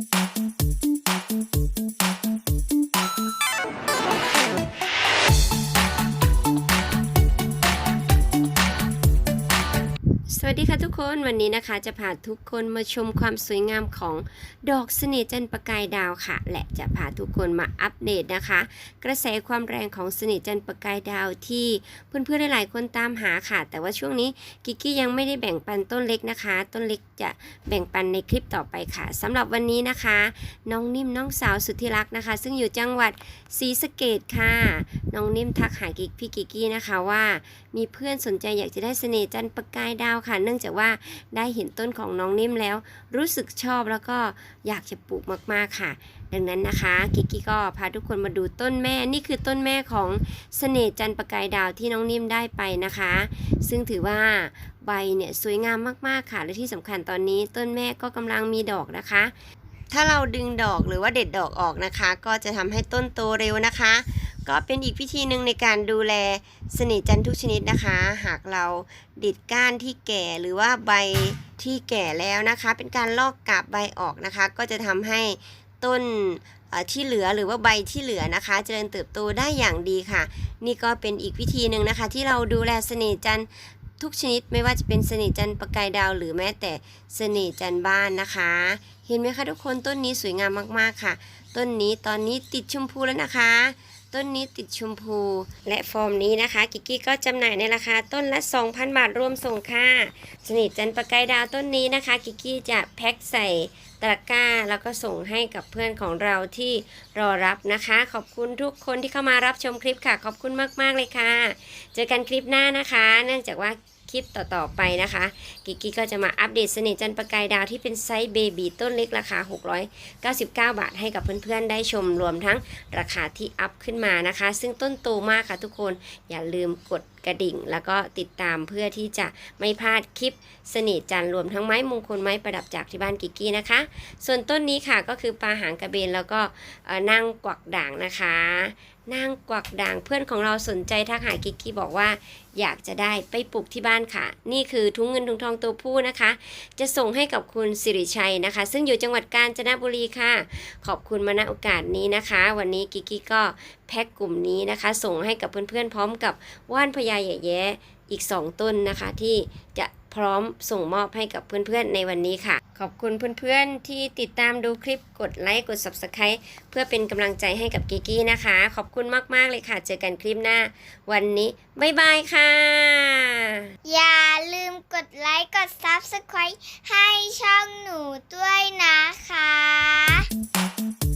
Thank you. วัสดีค่ะทุกคนวันนี้นะคะจะพาทุกคนมาชมความสวยงามของดอกเสน่ห์จันทร์ประกายดาวค่ะ และจะพาทุกคนมาอัปเดตนะคะ กระแสความแรงของเสน่ห์จันทร์ประกายดาวที่เพื่อนๆหลายๆคนตามหาค่ะ แต่ว่าช่วงนี้กิกกี้ยังไม่ได้แบ่งปันต้นเล็กนะคะ ต้นเล็กจะแบ่งปันในคลิปต่อไปค่ะสำหรับวันนี้นะคะ น้องนิ่มน้องสาวสุดที่รักนะคะ ซึ่งอยู่จังหวัดศรีสะเกดค่ะ น้องนิ่มทักหากิกพี่กิกกี้นะคะว่า มีเพื่อนสนใจอยากจะได้เสน่ห์จันทร์ประกายดาวค่ะเนื่องจากว่าได้เห็นต้นของน้องนิ่มแล้ว รู้สึกชอบแล้วก็อยากจะปลูกมากๆค่ะ ดังนั้นนะคะกิกกี้ก็พาทุกคนมาดูต้นแม่นี่คือต้นแม่ของเสน่จันประกายดาวที่น้องนิ่มได้ไปนะคะ ซึ่งถือว่าใบเนี่ยสวยงามมากๆค่ะและที่สำคัญตอนนี้ต้นแม่ก็กำลังมีดอกนะคะ ถ้าเราดึงดอกหรือว่าเด็ดดอกออกนะคะ ก็จะทำให้ต้นโตเร็วนะคะ ก็เป็นอีกวิธีหนึ่งในการดูแลเสน่ห์จันทุกชนิดนะคะ หากเราดิดก้านที่แก่หรือว่าใบที่แก่แล้วนะคะ เป็นการลอกกาบใบออกนะคะ ก็จะทำให้ต้นที่เหลือหรือว่าใบที่เหลือนะคะ เจริญเติบโตได้อย่างดีค่ะ นี่ก็เป็นอีกวิธีหนึ่งนะคะ ที่เราดูแลเสน่ห์จันทุกชนิดไม่ว่าจะเป็นเสน่ห์จันประกายดาว หรือแม้แต่เสน่ห์จันบ้านนะคะ เห็นไหมคะทุกคนต้นนี้สวยงามมากๆค่ะ ต้นนี้ตอนนี้ติดชมพูแล้วนะคะ ต้นนี้ติดชมพู และฟอร์มนี้นะคะ กิกกี้ก็จำหน่ายในราคาต้นละ 2,000 บาทรวมส่งค่าสนิทจันประกายดาวต้นนี้นะคะ กิกกี้จะแพ็คใส่ตะกร้า แล้วก็ส่งให้กับเพื่อนของเราที่รอรับนะคะ ขอบคุณทุกคนที่เข้ามารับชมคลิปค่ะ ขอบคุณมาก ๆ เลยค่ะ เจอกันคลิปหน้านะคะ เนื่องจากว่า คลิปต่อๆไปนะคะ กิกกี้ก็จะมาอัปเดตเสน่ห์จันประกายดาวที่เป็นไซส์เบบีต้นเล็กราคา 699 บาท ให้กับเพื่อนๆ ได้ชมรวมทั้งราคาที่อัพขึ้นมานะคะ ซึ่งต้นโตมากค่ะทุกคนอย่าลืมกดกระดิ่ง แล้วก็ติดตามเพื่อที่จะไม่พลาดคลิปสน่ห์จันรวมทั้งไม้มงคลไม้ประดับจากที่บ้านกิกกี้นะคะ ส่วนต้นนี้ค่ะก็คือปลาหางกระเบนแล้วก็นั่งกวักด่างนะคะนั่งกวักด่างเพื่อนของเราสนใจทักหากิกกี้บอกว่า อยากจะได้ไปปลูกที่บ้านค่ะ นี่คือทุงเงินทุงทองตัวผู้นะคะ จะส่งให้กับคุณสิริชัยนะคะ ซึ่งอยู่จังหวัดกาญจนบุรีค่ะ ขอบคุณมาณโอกาสนี้นะคะ วันนี้กิกกี้ก็ แพ็กกลุ่มนี้นะคะ ส่งให้กับเพื่อนๆพร้อมกับว่านพญาแย่แย้อีก 2 ต้นนะคะ ที่จะพร้อมส่งมอบให้กับเพื่อนๆในวันนี้ค่ะ ขอบคุณเพื่อนๆที่ติดตามดูคลิปกดไลค์กด subscribe เพื่อเป็นกำลังใจให้กับกิกี้นะคะ ขอบคุณมากๆเลยค่ะ เจอกันคลิปหน้า วันนี้บ๊ายบายค่ะ อย่าลืมกดไลค์กด Subscribe ให้ช่องหนูด้วยนะคะ